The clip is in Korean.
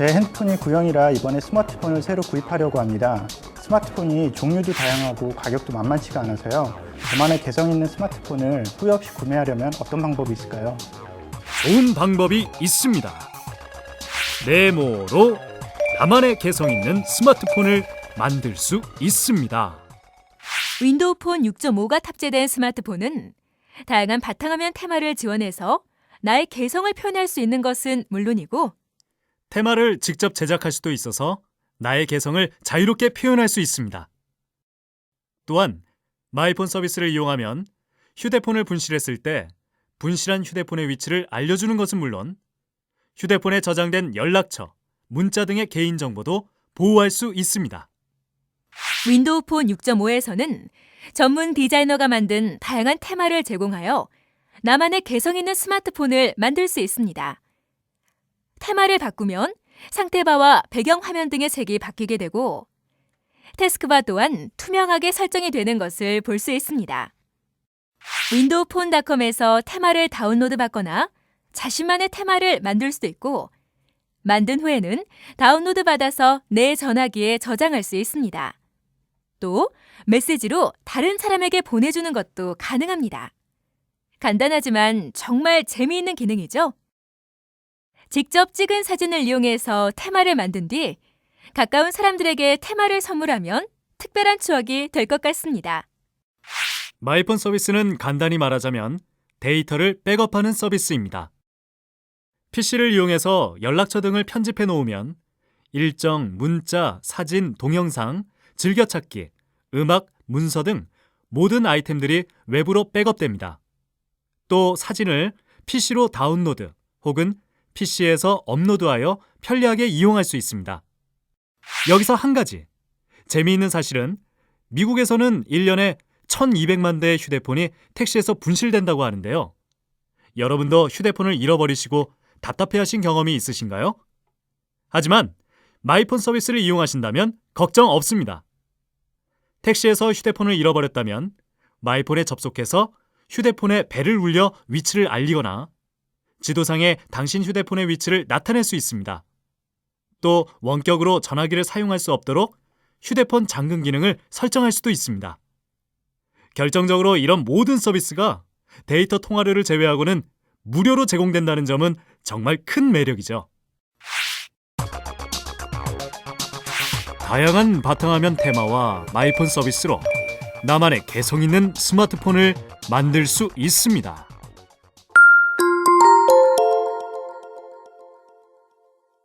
제 핸드폰이 구형이라 이번에 스마트폰을 새로 구입하려고 합니다. 스마트폰이 종류도 다양하고 가격도 만만치가 않아서요. 저만의 개성 있는 스마트폰을 후회 없이 구매하려면 어떤 방법이 있을까요? 좋은 방법이 있습니다. 네모로 나만의 개성 있는 스마트폰을 만들 수 있습니다. 윈도우 폰 6.5가 탑재된 스마트폰은 다양한 바탕화면 테마를 지원해서 나의 개성을 표현할 수 있는 것은 물론이고 테마를 직접 제작할 수도 있어서 나의 개성을 자유롭게 표현할 수 있습니다. 또한 마이폰 서비스를 이용하면 휴대폰을 분실했을 때 분실한 휴대폰의 위치를 알려주는 것은 물론 휴대폰에 저장된 연락처, 문자 등의 개인정보도 보호할 수 있습니다. 윈도우 폰 6.5에서는 전문 디자이너가 만든 다양한 테마를 제공하여 나만의 개성 있는 스마트폰을 만들 수 있습니다. 테마를 바꾸면 상태바와 배경 화면 등의 색이 바뀌게 되고 태스크바 또한 투명하게 설정이 되는 것을 볼 수 있습니다. 윈도우 폰닷컴에서 테마를 다운로드 받거나 자신만의 테마를 만들 수도 있고 만든 후에는 다운로드 받아서 내 전화기에 저장할 수 있습니다. 또 메시지로 다른 사람에게 보내주는 것도 가능합니다. 간단하지만 정말 재미있는 기능이죠? 직접 찍은 사진을 이용해서 테마를 만든 뒤 가까운 사람들에게 테마를 선물하면 특별한 추억이 될 것 같습니다. 마이폰 서비스는 간단히 말하자면 데이터를 백업하는 서비스입니다. PC를 이용해서 연락처 등을 편집해 놓으면 일정, 문자, 사진, 동영상, 즐겨찾기, 음악, 문서 등 모든 아이템들이 외부로 백업됩니다. 또 사진을 PC로 다운로드 혹은 PC에서 업로드하여 편리하게 이용할 수 있습니다. 여기서 한 가지. 재미있는 사실은 미국에서는 1년에 1200만 대의 휴대폰이 택시에서 분실된다고 하는데요. 여러분도 휴대폰을 잃어버리시고 답답해하신 경험이 있으신가요? 하지만 마이폰 서비스를 이용하신다면 걱정 없습니다. 택시에서 휴대폰을 잃어버렸다면 마이폰에 접속해서 휴대폰에 벨을 울려 위치를 알리거나 지도상에 당신 휴대폰의 위치를 나타낼 수 있습니다. 또 원격으로 전화기를 사용할 수 없도록 휴대폰 잠금 기능을 설정할 수도 있습니다. 결정적으로 이런 모든 서비스가 데이터 통화료를 제외하고는 무료로 제공된다는 점은 정말 큰 매력이죠. 다양한 바탕화면 테마와 마이폰 서비스로 나만의 개성 있는 스마트폰을 만들 수 있습니다.